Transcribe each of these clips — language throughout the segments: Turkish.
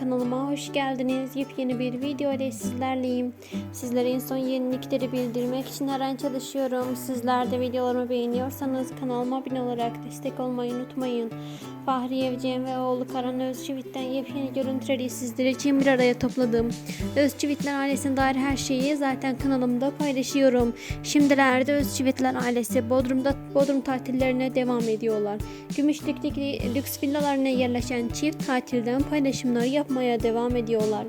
Kanalıma hoş geldiniz. Yepyeni bir video ile sizlerleyim. Sizlere en son yenilikleri bildirmek için her an çalışıyorum. Sizler de videolarımı beğeniyorsanız kanalıma abone olarak destek olmayı unutmayın. Fahri Evcen ve oğlu Karan Özçivit'ten yepyeni görüntüleri sizler için bir araya topladım. Özçivitler ailesine dair her şeyi zaten kanalımda paylaşıyorum. Şimdilerde Özçivitler ailesi Bodrum'da Bodrum tatillerine devam ediyorlar. Gümüşlük'teki lüks villalarına yerleşen çift tatilden paylaşımlar yapmaya devam ediyorlar.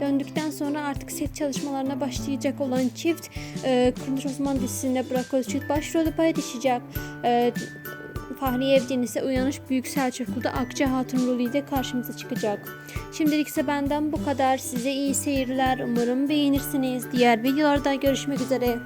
Döndükten sonra artık set çalışmalarına başlayacak olan çift e, Kuruluş Osman dizisinde Burak Özçivit başrolü paylaşacak. E, Fahri Evcen ise Uyanış Büyük Selçuklu'da Akça Hatun rolüyle karşımıza çıkacak. Şimdilik ise benden bu kadar. Size iyi seyirler. Umarım beğenirsiniz. Diğer videolarda görüşmek üzere.